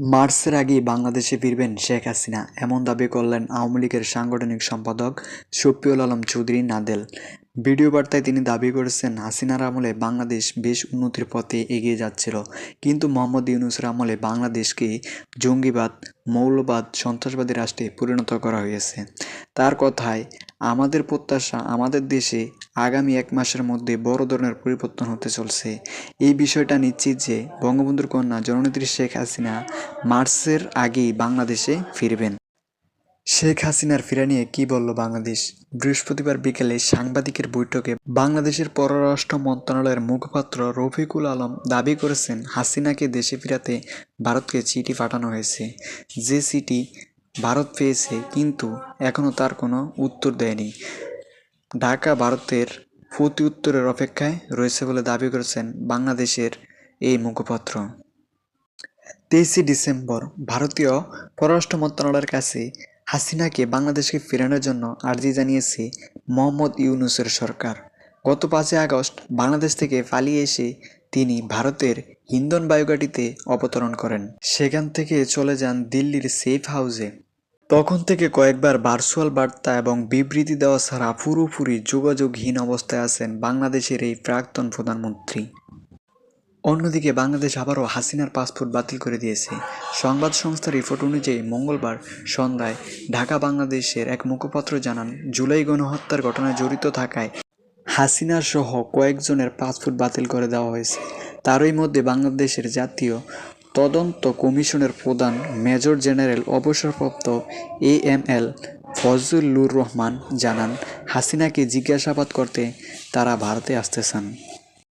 মার্চের আগেই বাংলাদেশে ফিরবেন শেখ হাসিনা। এমন দাবি করলেন আওয়ামী লীগের সাংগঠনিক সম্পাদক শফিউল আলম চৌধুরী নাদেল। ভিডিও বার্তায় তিনি দাবি করেছেন, হাসিনার আমলে বাংলাদেশ বেশ উন্নতির পথে এগিয়ে যাচ্ছিল। কিন্তু মোহাম্মদ ইউনুসের আমলে বাংলাদেশকে জঙ্গিবাদ, মৌলবাদ, সন্ত্রাসবাদী রাষ্ট্রে পরিণত করা হয়েছে। তার কথায় আমাদের প্রত্যাশা আমাদের দেশে আগামী এক মাসের মধ্যে বড় ধরনের পরিবর্তন হতে চলছে। এই বিষয়টা নিশ্চিত যে বঙ্গবন্ধুর কন্যা জননেত্রী শেখ হাসিনা মার্চের আগেই বাংলাদেশে ফিরবেন। শেখ হাসিনার ফিরা নিয়ে কী বলল বাংলাদেশ? বৃহস্পতিবার বিকেলে সাংবাদিকের বৈঠকে বাংলাদেশের পররাষ্ট্র মন্ত্রণালয়ের মুখপাত্র রফিকুল আলম দাবি করেছেন, হাসিনাকে দেশে ফিরাতে ভারতকে চিঠি পাঠানো হয়েছে। যে চিঠি ভারত পেয়েছে, কিন্তু এখনও তার কোনো উত্তর দেয়নি। ঢাকা ভারতের প্রতি উত্তরের অপেক্ষায় রয়েছে বলে দাবি করেছেন বাংলাদেশের এই মুখপাত্র। তেইশে ডিসেম্বর ভারতীয় পররাষ্ট্র মন্ত্রণালয়ের কাছে হাসিনাকে বাংলাদেশকে ফেরানোর জন্য আর্জি জানিয়েছে মোহাম্মদ ইউনুসের সরকার। গত পাঁচই আগস্ট বাংলাদেশ থেকে পালিয়ে এসে তিনি ভারতের হিন্দন বায়ুঘাটিতে অবতরণ করেন। সেখান থেকে চলে যান দিল্লির সেফ হাউসে। তখন থেকে কয়েকবার ভার্চুয়াল বার্তা এবং বিবৃতি দেওয়া ছাড়া পুরোপুরি যোগাযোগহীন অবস্থায় আছেন বাংলাদেশের এই প্রাক্তন প্রধানমন্ত্রী। অন্যদিকে বাংলাদেশ আবারও হাসিনার পাসপোর্ট বাতিল করে দিয়েছে। সংবাদ সংস্থার রিপোর্ট অনুযায়ী মঙ্গলবার সন্ধ্যায় ঢাকা, বাংলাদেশের এক মুখপাত্র জানান, জুলাই গণহত্যার ঘটনায় জড়িত থাকায় হাসিনা সহ কয়েকজনের পাসপোর্ট বাতিল করে দেওয়া হয়েছে। তারই মধ্যে বাংলাদেশের জাতীয় তদন্ত কমিশনের প্রধান মেজর জেনারেল অবসরপ্রাপ্ত A M L Fazlur Rahman জানান, হাসিনাকে জিজ্ঞাসাবাদ করতে তারা ভারতে আসতে চান